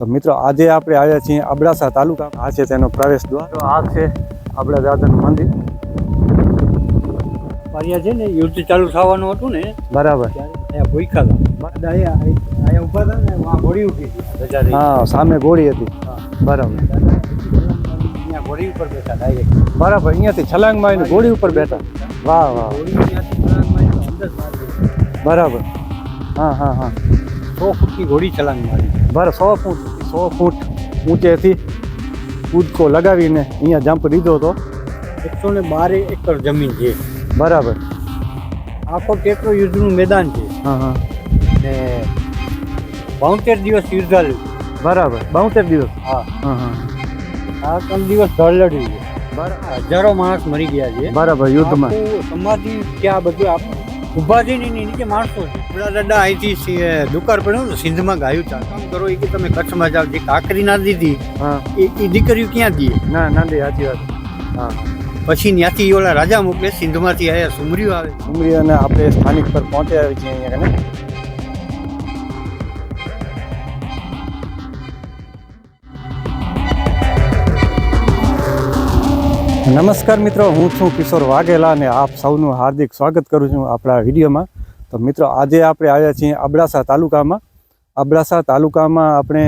તો મિત્રો આજે આપણે આવ્યા છીએ અબડાસા તાલુકા આ છે તેનો પ્રવેશ દ્વાર. આ છે આપણા દાદાનું મંદિર. અહીંયા છે ને યુદ્ધ ચાલુ થવાનું હતું ને બરાબર. અહીંયા હતા. અહીંયા અહીંયા હતા ને ગોળી હતી હા સામે ગોળી હતી. બરાબર. અહીંયા ગોળી ઉપર બેઠા ડાયરેક્ટ બરાબર અહીંયાથી છલાંગ મારીને ગોળી ઉપર બેઠા. વાહ વાહ. બરાબર. હા હા હા. સો ફૂટની ઘોડી છલાંગ મારી બરાબર સો ફૂટ. સો ફૂટ ઊંચેથી કૂદકો લગાવીને અહીંયા જમ્પ લીધો હતો. એકસો ને બાર એકર જમીન છે. બરાબર. આખો ટેકરો યુદ્ધનું મેદાન છે. હા હા. ને બોતેર દિવસ યુદ્ધ હાલ્યું. બરાબર. બોતેર દિવસ? હા. હા હા. આ ત્રણ દિવસ ધડ લડ્યું છે. બરાબર. હજારો માણસ મરી ગયા છે. બરાબર યુદ્ધમાં. સમાધિ ત્યાં બધું આપ થઈને નીચે માણસો છે. દાદા અહીંથી દુકાળ પડ્યું ને સિંધમાં ગાયું ચાલ કામ કરો એ કે તમે કચ્છમાં જાઓ. જે કાકરી ના દીધી હા. એ દીકરીઓ ક્યાં દઈએ ના ના દે સાચી વાત. હા. પછી ત્યાંથી ઓલા રાજા મોકલે સિંધમાંથી આયા સુમરીઓ આવે. સુમરીઓ અને આપણે સ્થાનિક પર પહોંચી આવી છીએ અહીંયા કને નમસ્કાર મિત્રો, હું છું કિશોર વાઘેલા અને આપ સૌનું હાર્દિક સ્વાગત કરું છું આપણા વિડીયોમાં. તો મિત્રો, આજે આપણે આવ્યા છીએ અબડાસા તાલુકામાં. અબડાસા તાલુકામાં આપણે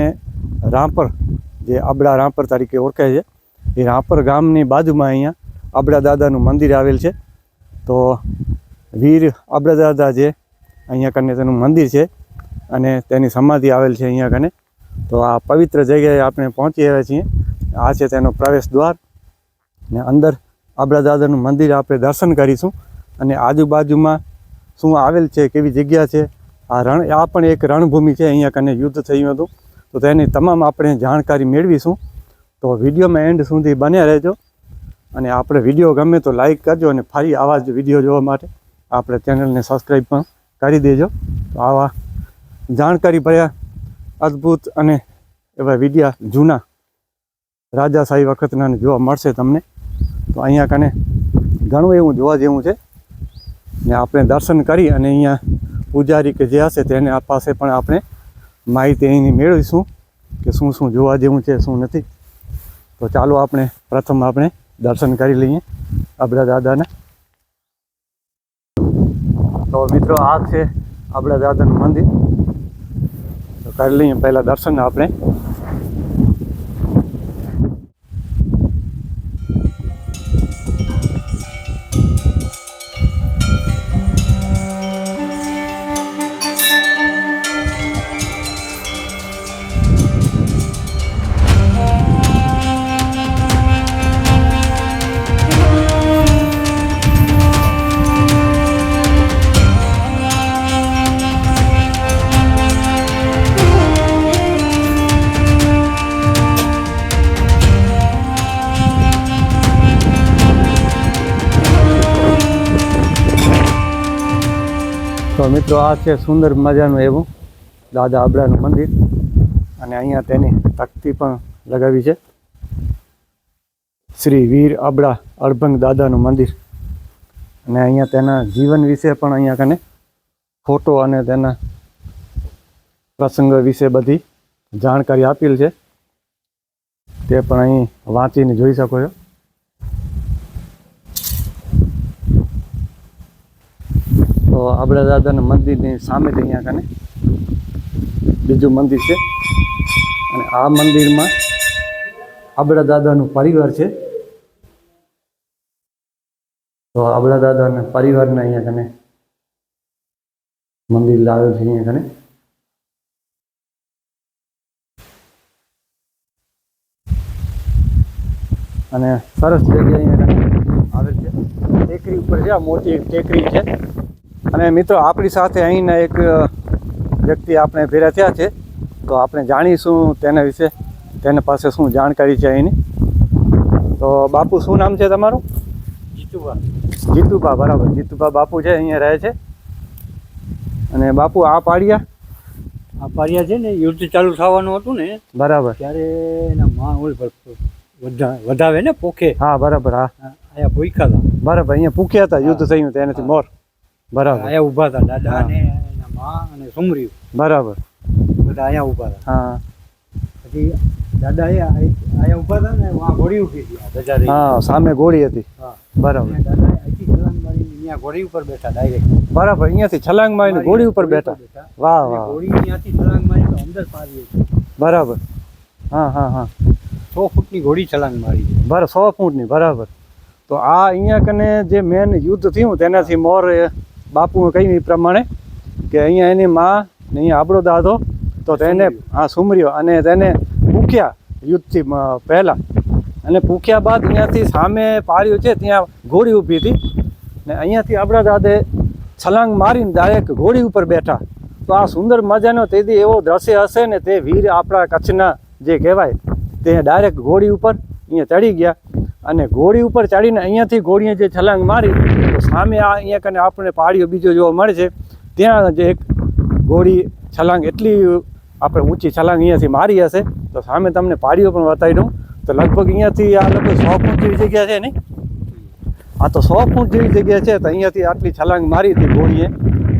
રાંપર, જે અબડા રાંપર તરીકે ઓળખાય છે, એ રાંપર ગામની બાજુમાં અહીંયા અબડા દાદાનું મંદિર આવેલ છે. તો વીર અબડા દાદા જે અહીંયા કને તેનું મંદિર છે અને તેની સમાધિ આવેલ છે અહીંયા કને. તો આ પવિત્ર જગ્યાએ આપણે પહોંચી આવ્યા છીએ. આ છે તેનો પ્રવેશ દ્વાર. ને અંદર આબરાદાદાનું મંદિર આપણે દર્શન કરીશું. અને આજુબાજુમાં શું આવેલ છે, કેવી જગ્યા છે, આ રણ, આ પણ એક રણભૂમિ છે અહીંયા કને યુદ્ધ થયું હતું. તો તેની તમામ આપણે જાણકારી મેળવીશું. તો વિડીયોમાં એન્ડ સુધી બન્યા રહેજો. અને આપણે વીડિયો ગમે તો લાઈક કરજો અને ફરી આવા જ વીડિયો જોવા માટે આપણે ચેનલને સબસ્ક્રાઈબ પણ કરી દેજો. તો આવા જાણકારી ભર્યા અદ્ભુત અને એવા વિડીયા જૂના રાજાશાહી વખતના જોવા મળશે તમને. તો અહીંયા કને ઘણું એવું જોવા જેવું છે. ને આપણે દર્શન કરી અને અહીંયા પૂજારી કે જે હશે તેને પાસે પણ આપણે માહિતી અહીંની મેળવીશું કે શું શું જોવા જેવું છે, શું નથી. તો ચાલો આપણે પ્રથમ આપણે દર્શન કરી લઈએ આપણા દાદાને. તો મિત્રો, આ છે આપણા દાદાનું મંદિર. તો કરી લઈએ પહેલાં દર્શન આપણે. તો મિત્રો આ છે સુંદર મજાનું એવું દાદા આબડાનું મંદિર. અને અહીંયા તેની તકતી પણ લગાવી છે. શ્રી વીર આબડા અડભંગ દાદાનું મંદિર. અને અહીંયા તેના જીવન વિશે પણ અહીંયા કને ફોટો અને તેના પ્રસંગ વિશે બધી જાણકારી આપેલ છે. તે પણ અહીં વાંચીને જોઈ શકો છો. તો આપણા દાદાના મંદિરની સામે અહીંયા કને બીજું મંદિર છે. અને આ મંદિરમાં આપણા દાદાનું પરિવાર છે. તો આપણા દાદાના પરિવારને અહીંયા કને મંદિર લાવેલ છે અહીંયા કને. અને સરસ જગ્યા અહીંયા આવે છે. ટેકરી ઉપર છે, આ મોટી ટેકરી છે. અને મિત્રો આપણી સાથે અહીંના એક વ્યક્તિ આપણે ભેરા થયા છે. તો આપણે જાણીશું તેના વિશે તેના પાસે શું જાણકારી છે અહીંની તો બાપુ શું નામ છે તમારું? જીતુભા. જીતુભા બરાબર. જીતુભા બાપુ છે અહીંયા રહે છે. અને બાપુ આ પાડિયા આ પાડ્યા છે ને યુદ્ધ ચાલુ થવાનું હતું ને બરાબર. ત્યારે એના માહોલ વધાવે ને પોખે. હા બરાબર હા. અહીંયા ભૂખ્યા હતા. બરાબર અહીંયા ભૂખ્યા હતા યુદ્ધ થયું તેનાથી મોર. બરાબર. અહીંયા ઊભા હતા દાદા. અને એના માં અને સુમરી બરાબર. બધા અહીંયા ઊભા હતા. હા. પછી દાદા એ અહીંયા ઊભા હતા ને આ ઘોડી ઊભી હતી હા સામે ગોળી હતી. હા. બરાબર. દાદા અહીંથી છલાંગ મારીને અહીંયા ઘોડી ઉપર બેઠા ડાયરેક્ટ. બરાબર અહીંયાથી છલાંગ મારીને ગોળી ઉપર બેઠા. વાહ વાહ. ઘોડી અહીંયાથી છલાંગ મારી તો અંદર પાડી હતી. બરાબર. હા હા હા. સો ફૂટની ઘોડી છલાંગ મારી બરાબર સો ફૂટની બરાબર. તો આ અહીંયા કને જે મેન યુદ્ધ થયું તેનાથી મોર એ બાપુએ કહ્યું એ પ્રમાણે કે અહીંયા એની માં ને અહીંયા આપણો દાદો તો તેને હા સુમર્યો. અને તેને પૂખ્યા યુદ્ધથી પહેલાં. અને પૂક્યા બાદ અહીંયાથી સામે પાર્યું છે ત્યાં ઘોડી ઊભી હતી. ને અહીંયાથી આપણા દાદે છલાંગ મારીને ડાયરેક્ટ ઘોડી ઉપર બેઠા. તો આ સુંદર મજાનો તેથી એવો દ્રશ્ય હશે ને તે વીર આપણા કચ્છના જે કહેવાય તે ડાયરેક્ટ ઘોડી ઉપર અહીંયા ચડી ગયા. અને ઘોડી ઉપર ચડીને અહીંયાથી ઘોડીએ જે છલાંગ મારી સામે આ અહીંયા કને આપણને પાડીઓ બીજો જોવા મળે છે ત્યાં જે એક ગોળી છલાંગ એટલી આપણે ઊંચી છલાંગ અહીંયાથી મારી હશે. તો સામે તમને પાડીઓ પણ બતાવી દઉં. તો લગભગ અહીંયાથી આ લગભગ સો ફૂટ જેવી જગ્યા છે નહીં? આ તો સો ફૂટ જેવી જગ્યા છે. તો અહીંયાથી આટલી છલાંગ મારી હતી ગોળીએ.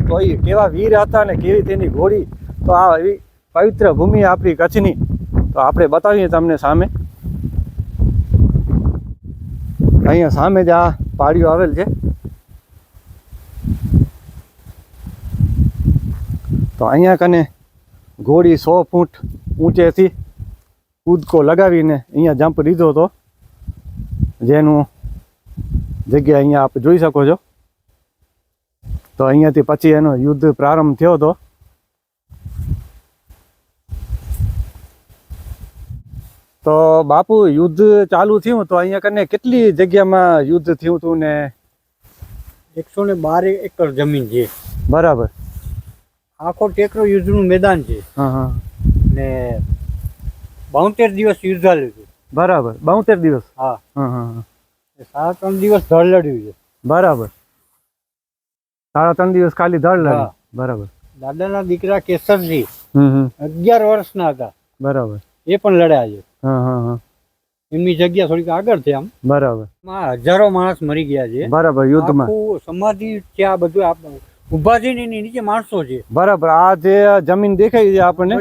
તો એ કેવા વીર હતા ને કેવી તેની ગોળી. તો આ એવી પવિત્ર ભૂમિ આપણી કચ્છની. તો આપણે બતાવીએ તમને સામે. અહીંયા સામે જ આ પાડીઓ આવેલ છે. તો અહીંયા કને ઘોડી સો ફૂટ ઊંચેથી કૂદકો લગાવીને અહીંયા જમ્પ લીધો હતો. જેનું જગ્યા અહીંયા આપ જોઈ શકો છો. તો અહીંયાથી પછી એનો યુદ્ધ પ્રારંભ થયો હતો. તો બાપુ યુદ્ધ ચાલુ થયું તો અહીંયા કને કેટલી જગ્યામાં યુદ્ધ થયું હતું ને? એકસો ને બાર એકર જમીન છે. બરાબર. આખો ટેકરો યુદ્ધનું મેદાન છે. ને બોતેર દિવસ યુદ્ધ હાલ્યું હતું બરાબર. બોતેર દિવસ? હા. સાડા ત્રણ દિવસ ધળ લડ્યું છે. બરાબર. સાડા ત્રણ દિવસ ખાલી ધળ લડ્યું બરાબર. દાદાના દીકરા કેસરજી અગિયાર વર્ષના હતા. બરાબર. એ પણ લડ્યા છે. એમની જગ્યા થોડીક આગળ છે આમ. બરાબર. હજારો માણસ મરી ગયા છે. બરાબર યુદ્ધમાં. સમાધિ છે આ બધું આપ- ઊભા થઈને નીચે માણસો છે. બરાબર. આ જે જમીન દેખાય છે આપણને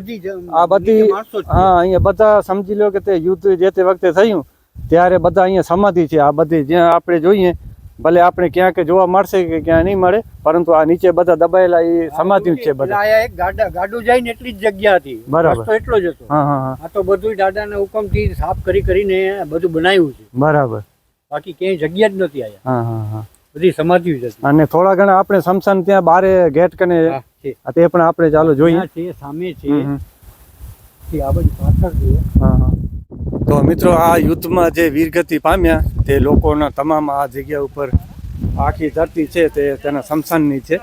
આ બધી નીચે માણસો જ છે. હા અહીંયા બધા સમજી લો કે તે યુદ્ધ જે તે વખતે થયું ત્યારે બધા અહીંયા સમાધિ છે. આ બધી જ્યાં આપણે જોઈએ ભલે આપણે ક્યાંક જોવા મળશે કે ક્યાં નહીં મળે પરંતુ આ નીચે બધા દબાયેલા એ સમાધિ જ છે બધા. એક ગાડા ગાડું જાય ને એટલી જ જગ્યા હતી. બરાબર. એટલો જ હતો. હા હા હા. આ તો બધું દાદાના હુકમથી સાફ કરી કરીને બધું બનાવ્યું છે. બરાબર. બાકી ક્યાંય જગ્યા જ નથી આયા હા હા હા. બધી જ હતી. અને થોડા ઘણા આપણે સમસાન ત્યાં બારે ગેટ કને તે પણ આપણે ચાલો જોઈએ. છે સામે છે. આ બધી પાછળ છે. તો મિત્રો આ યુદ્ધમાં જે વીરગતિ પામ્યા તે લોકોના તમામ આ જગ્યા ઉપર આખી ધરતી છે તે તેના સમસાનની છે.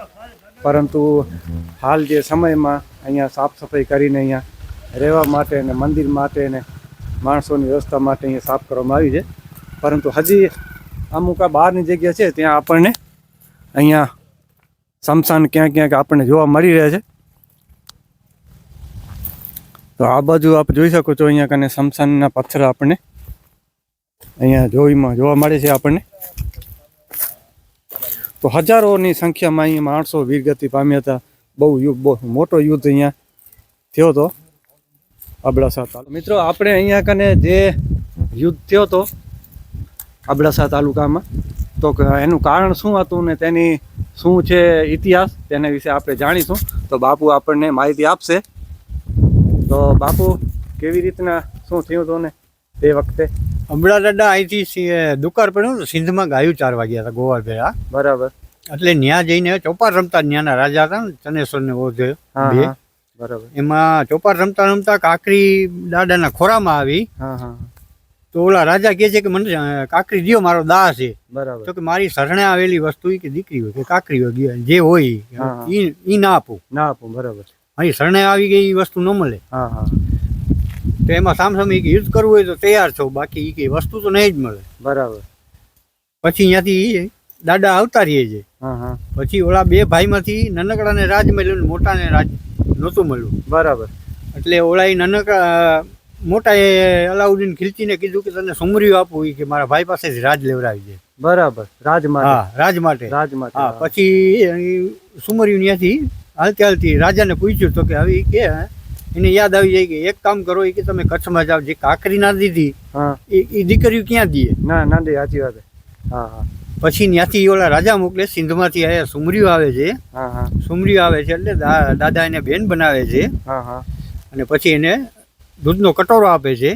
પરંતુ હાલ જે સમયમાં અહીંયા સાફ સફાઈ કરીને અહીંયા રહેવા માટે ને મંદિર માટે ને માણસોની વ્યવસ્થા માટે અહીંયા સાફ કરવામાં આવી છે. પરંતુ હજી અમુક આ બહારની જગ્યા છે, ત્યાં આપણને અહીંયા સમસાન ક્યાંક ક્યાંક આપણને જોવા મળી રહે છે. તો આ બાજુ આપ જોઈ શકો છો અહીંયા કને સમસાનના પથ્થર આપણને અહીંયા જોઈમાં જોવા મળે છે આપણને. તો હજારોની સંખ્યામાં અહીંયા માણસો વીરગતિ પામ્યા હતા. બહુ બહુ મોટો યુદ્ધ અહીંયા થયો હતો. અબડાસા મિત્રો, આપણે અહીંયા કને જે યુદ્ધ થયો હતો અબડાસા તાલુકામાં. તો એનું કારણ શું હતું ને તેની શું છે ઇતિહાસ તેના વિશે આપણે જાણીશું. તો બાપુ આપણને માહિતી આપશે. તો બાપુ કેવી રીતના શું થયું હતું ને તે વખતે? હમણાં દાદા અહીંથી દુકાળ પડ્યું સિંધમાં ગાયું ચારવા ગયા હતા ગોવા ભેળા. બરાબર. એટલે ન્યા જઈને ચોપાર રમતા ન્યાના રાજા હતા ને ચનેશ્વર ને બે. બરાબર. એમાં ચોપાર રમતા રમતા કાકરી દાદાના ખોરામાં આવી. તો ઓલા રાજા કહે છે કે મને કાકરી દ્યો મારો દાહ છે. બરાબર. તો કે મારી શરણે આવેલી વસ્તુ કે દીકરી હોય કે કાકરી હોય જે હોય. ઈ ના આપો. ના આપો બરાબર. અહીં શરણે આવી ગઈ એ વસ્તુ ન મળે. હા હા. તો એમાં સામસામે ઈ કે યુદ્ધ કરવું હોય તો તૈયાર છો બાકી ઈ કે વસ્તુ તો નહીં જ મળે. બરાબર. પછી અહીંયાથી દાદા આવતા રહીએ છે. પછી ઓલા બે ભાઈમાંથી નનકડાને રાજ મળ્યું ને મોટાને રાજ નહોતું મળ્યું. બરાબર. એટલે ઓલા એ નાનકડા મોટાએ અલાઉદ્દીન ખિલચીને કીધું કે તને સુમરીઓ આપું એ કે મારા ભાઈ પાસેથી રાજ લેવડાવી દે. બરાબર રાજ માટે. હા રાજ માટે. રાજ માટે હા પછી સુમરીઓ સુમર્યું ત્યાંથી હાલતી હાલતી રાજાને પૂછ્યું તો કે હવે કે એને યાદ આવી જાય કે એક કામ કરો એ કે તમે કચ્છમાં જાઓ જે કાકરી ના દીધી એ એ દીકરીઓ ક્યાં દે ના ના દે સાચી વાત હા હા. પછી ત્યાંથી ઓલા રાજા મોકલે સિંધમાંથી આયા સુમરીઓ આવે છે. સુમરીઓ આવે છે એટલે દાદા એને બેન બનાવે છે. હા હા. અને પછી એને દૂધનો કટોરો આપે છે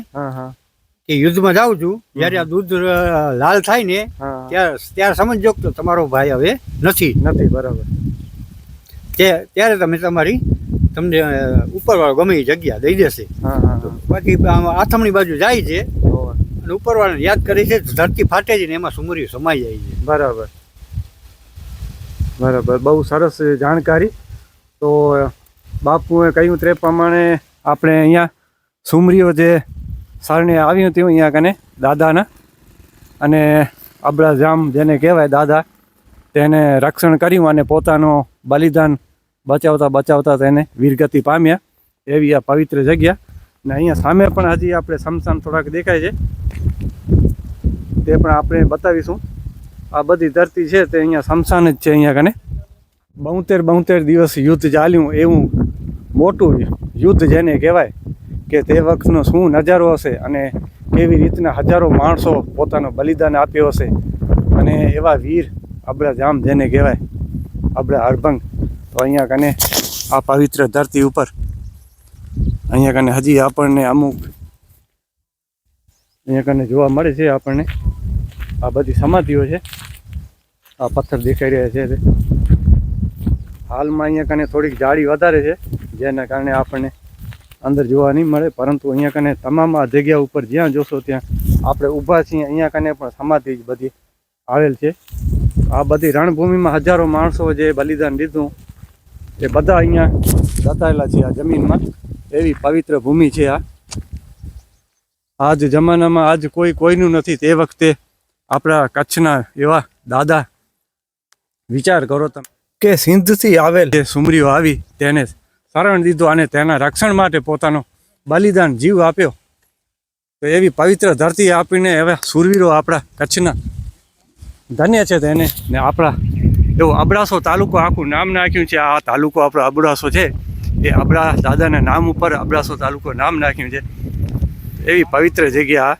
કે યુદ્ધમાં જાઉં છું જ્યારે આ દૂધ લાલ થાય ને ત્યારે ત્યારે સમજજો કે તમારો ભાઈ હવે નથી. નથી બરાબર. તે ત્યારે તમે તમારી તમને ઉપરવાળો ગમે એ જગ્યા દઈ દેશે. હા હા હા. પછી આમ આથમણી બાજુ જાય છે. અને ઉપરવાળાને યાદ કરે છે ધરતી ફાટે છે ને એમાં સુમરી સમાઈ જાય છે. બરાબર. બરાબર. બહુ સરસ જાણકારી. તો બાપુએ કહ્યું તે પ્રમાણે આપણે અહીંયા સુમરીઓ જે સરણે આવ્યું હતું અહીંયા કને, દાદાના. અને આપણા જેને કહેવાય દાદા, તેને રક્ષણ કર્યું અને પોતાનું બલિદાન બચાવતા બચાવતા તેને વીરગતિ પામ્યા. એવી આ પવિત્ર જગ્યા. ને અહીંયા સામે પણ હજી આપણે સમસામ થોડાક દેખાય છે. તે પણ આપણે બતાવીશું. આ બધી ધરતી છે તે અહીંયા સમસાન જ છે અહીંયા કને. બોતેર બોતેર દિવસ યુદ્ધ ચાલ્યું. એવું મોટું યુદ્ધ જેને કહેવાય. કે તે વખતનો શું નજારો હશે અને કેવી રીતના હજારો માણસો પોતાનો બલિદાન આપ્યો હશે અને એવા વીર આપણા જામ જેને કહેવાય આપણા હરભંગ તો અહીંયા કને આ પવિત્ર ધરતી ઉપર, અહીંયા કને હજી આપણને અમુક, અહીંયા કને જોવા મળે છે આપણને, આ બધી સમાધિઓ છે. આ પથ્થર દેખાઈ રહ્યા છે હાલમાં અહીંયા કને થોડીક જાળી વધારે છે, જેના કારણે આપણને અંદર જોવા નહીં મળે પરંતુ અહીંયા કને તમામ આ જગ્યા ઉપર જ્યાં જોશો ત્યાં આપણે ઊભા છીએ અહીંયા કને પણ સમાધિ જ બધી આવેલ છે. આ બધી રણભૂમિમાં હજારો માણસો જે બલિદાન દીધું એ બધા અહીંયા દતાયેલા છે આ જમીનમાં. એવી પવિત્ર ભૂમિ છે આ. આજ જમાનામાં આજ કોઈ કોઈનું નથી. તે વખતે આપણા કચ્છના એવા દાદા વિચાર કરો તમે. કે સિંધથી આવેલ જે સુમરીઓ આવી તેને શરણ દીધું અને તેના રક્ષણ માટે પોતાનો બલિદાન જીવ આપ્યો. તો એવી પવિત્ર ધરતી આપીને હવે સુરવીરો આપણા કચ્છના ધન્ય છે તેને ને આપણા એવો અબડાસો તાલુકો આખું નામ નાખ્યું છે. આ તાલુકો આપણો અબડાસો છે. એ આપણા દાદાના નામ ઉપર અબડાસો તાલુકો નામ નાખ્યું છે. એવી પવિત્ર જગ્યા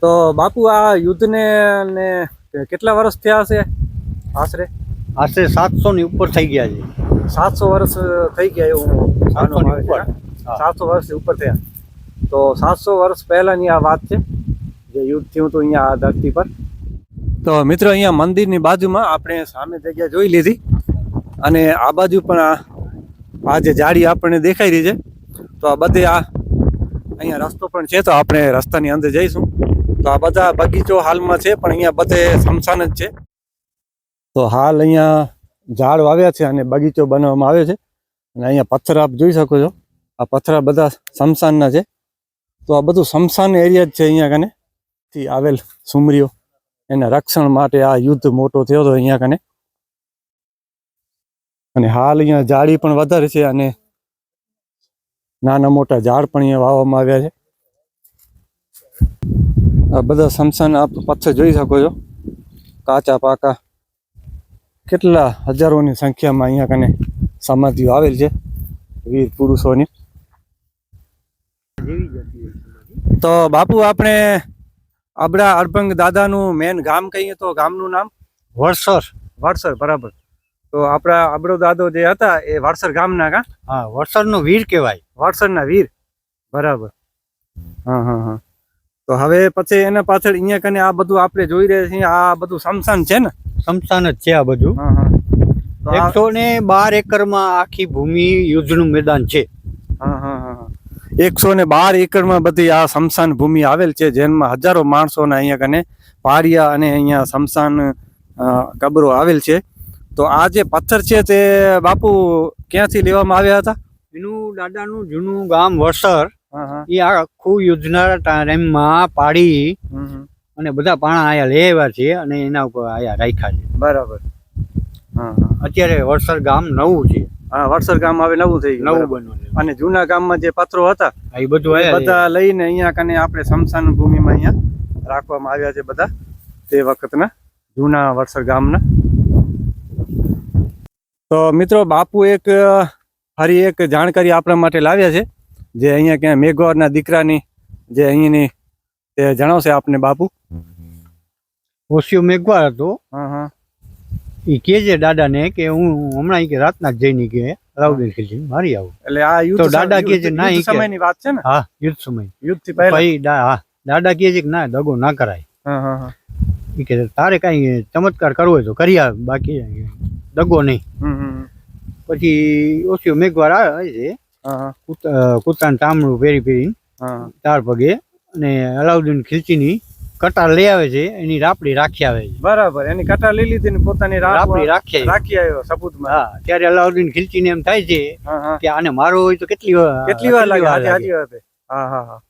તો બાપુ આ યુદ્ધને ને કેટલા વર્ષ થયા હશે? આશરે? આશરે સાતસો ની ઉપર થઈ ગયા છે. સાતસો વર્ષ થઈ ગયા એવું સાતસો ની ઉપર? સાતસો વર્ષથી ઉપર થયા. તો સાતસો વર્ષ પહેલાની આ વાત છે જે યુદ્ધ થયું હતું અહીંયા આ ધરતી પર. તો મિત્રો અહીંયા મંદિરની બાજુમાં આપણે સામે જગ્યા જોઈ લીધી. અને આ બાજુ પણ આ આ જે જાળી આપણને દેખાઈ રહી છે. તો આ બધે આ અહીંયા રસ્તો પણ છે તો આપણે રસ્તાની અંદર જઈશું. તો આ બધા બગીચો હાલમાં છે પણ અહીંયા બધે સમસાન જ છે. તો હાલ અહીંયા ઝાડ વાવ્યા છે અને બગીચો બનાવવામાં આવ્યો છે. અને અહીંયા પથ્થર આપ જોઈ શકો છો. આ પથ્થર બધા શમશાનના છે. તો આ બધું શમશાન એરિયા જ છે અહીંયા કને. થી આવેલ સુમરીઓ. એના રક્ષણ માટે આ યુદ્ધ મોટો થયો હતો અહીંયા કને. અને હાલ અહીંયા જાળી પણ વધારે છે અને નાના મોટા ઝાડ પણ અહીંયા વાવવામાં આવ્યા છે. આ બધા શમશાન આપ પથ્થર જોઈ શકો છો. કાચા પાકા કેટલા હજારોની સંખ્યામાં અહીંયા કને સમાધિઓ આવેલ છે વીર પુરુષોની. તો બાપુ આપણે આપણા અર્ભંગ દાદાનું મેન ગામ કહીએ તો ગામનું નામ? વડસર. વાડસર બરાબર. તો આપણા અબડો દાદો જે હતા એ વાડસર ગામના કા? હા વડસર નો વીર કહેવાય. વાડસરના વીર. બરાબર. હા હા હા. તો હવે પછી એના પાછળ અહીંયા કને આ બધું આપણે જોઈ રહ્યા છીએ આ બધું સમસાન છે ને? શમશાન જ છે આ બધું એકસો ને બાર એકરમાં આખી ભૂમિ યુદ્ધનું મેદાન છે. હા હા હા હા. એકસો ને બાર એકરમાં બધી આ સમસાન ભૂમિ આવેલ છે જેમાં હજારો માણસોના અહીંયા કને પારિયા અને અહીંયા સમસાન કબરો આવેલ છે. તો આ જે પથ્થર છે તે બાપુ ક્યાંથી લેવામાં આવ્યા હતા? એનું દાદાનું જૂનું ગામ વસર હા હા. એ આખું યુદ્ધના ટાઈમમાં પાડી. અને બધા પાણા આયા લેવા છે અને એના ઉપર આયા રાખ્યા છે. બરાબર. હા અત્યારે વડસર ગામ નવું છે. હા વડસર ગામ હવે નવું થઈ ગયું નવું છે. અને જૂના ગામમાં જે પાત્રો હતા એ બધું બધા લઈને અહીંયા કને આપણે શમશાન ભૂમિમાં અહીંયા રાખવામાં આવ્યા છે બધા તે વખતના જૂના વડસર ગામના. તો મિત્રો બાપુ એક ફરી એક જાણકારી આપણા માટે લાવ્યા છે જે અહીંયા ક્યાં મેઘવારના દીકરાની જે અહીંની તે જણાવશે આપને બાપુ? ઓશિયો મેઘવાર હતો. હા હા. એ કે છે દાદાને કે હું હમણાં કે રાતના જ જઈને કે રાવડી ખીચડી મારી આવું. એટલે આ યુદ્ધ તો દાદા કે છે, ના, એ સમયની વાત છે ને? હા યુદ્ધ સમય. યુદ્ધથી પહેલા? ભાઈ હા દાદા કે છે કે ના દગો ના કરાય. હા હા હા. એ કે તારે કઈ ચમત્કાર કરવો હોય તો કરી આવ બાકી દગો નહીં. પછી ઓશિયો મેઘવાર આવે છે હા ચામડું પહેરી પહેરી ચાર પગે અને અલાઉદ્દીન ખિલચીની કટાર લઈ આવે છે એની રાપડી રાખી આવે છે. બરાબર એની કટાર લઈ લીધી ને પોતાની રાપડી રાખી રાખી આવ્યો સપૂતમાં હા ત્યારે અલાઉદ્દીન ખિલચીને એમ થાય છે કે આને મારો હોય તો કેટલી કેટલી વાર લાગે? હાજી હાજી વાત હા હા હા.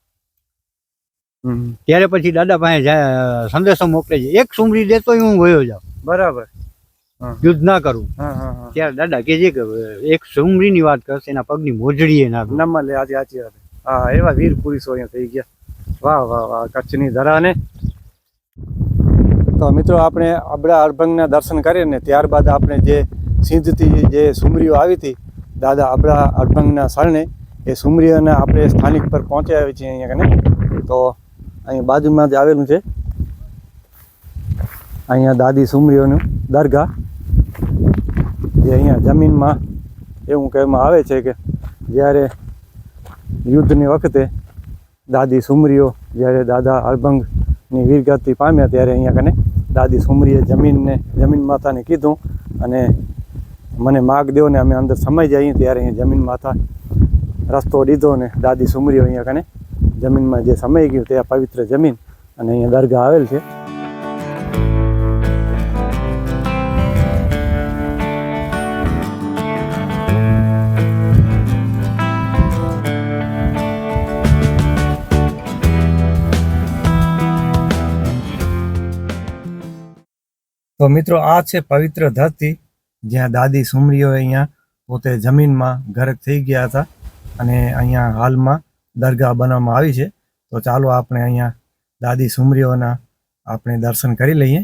ત્યારે પછી દાદા પાસે સંદેશો મોકલે છે. એક સુમરી દેતો હું વયો જાઉં. બરાબર. યુદ્ધ ના કરું. ત્યારે દાદા કે છે કે એક સુમરીની વાત કરશે એના પગની મોજડીએ ના નંબર લે આજે સાચી વાત હા એવા વીર પુરુષો અહીંયા થઈ ગયા. વાહ વાહ વાહ, કચ્છની ધરાને. તો મિત્રો આપણે અબડા અડભંગના દર્શન કરીને ત્યારબાદ આપણે જે સિંધથી જે સુમરીઓ આવી હતી, દાદા અબડા અડભંગના શરણે, એ સુમરીઓને આપણે સ્થાનિક પર પહોંચ્યા છીએ અહીંયા કને. તો અહીં બાજુમાં જ આવેલું છે. અહીંયા દાદી સુમરીઓનું દરગાહ, જે અહીંયા જમીનમાં એવું કહેવામાં આવે છે કે જ્યારે યુદ્ધની વખતે દાદી સુમરીઓ, જ્યારે દાદા અળભંગની વીરગતિ પામ્યા ત્યારે અહીંયા કને દાદી સુમરીએ જમીનને, જમીન માતાને કીધું અને મને માગ દો ને અમે અંદર સમય જઈએ ત્યારે અહીંયા જમીન માતા રસ્તો દીધો ને દાદી સુમરીઓ અહીંયા કને જમીનમાં જે સમય ગયું તે આ પવિત્ર જમીન અને અહીંયા દરગાહ આવેલ છે. તો મિત્રો આ છે પવિત્ર ધરતી, જ્યાં દાદી સુમરીઓ અહીંયા પોતે જમીનમાં ગરક થઈ ગયા હતા અને અહીંયા હાલમાં દરગાહ બનાવવામાં આવી છે. તો ચાલો આપણે અહીંયા દાદી સુમરીઓના આપણે દર્શન કરી લઈએ.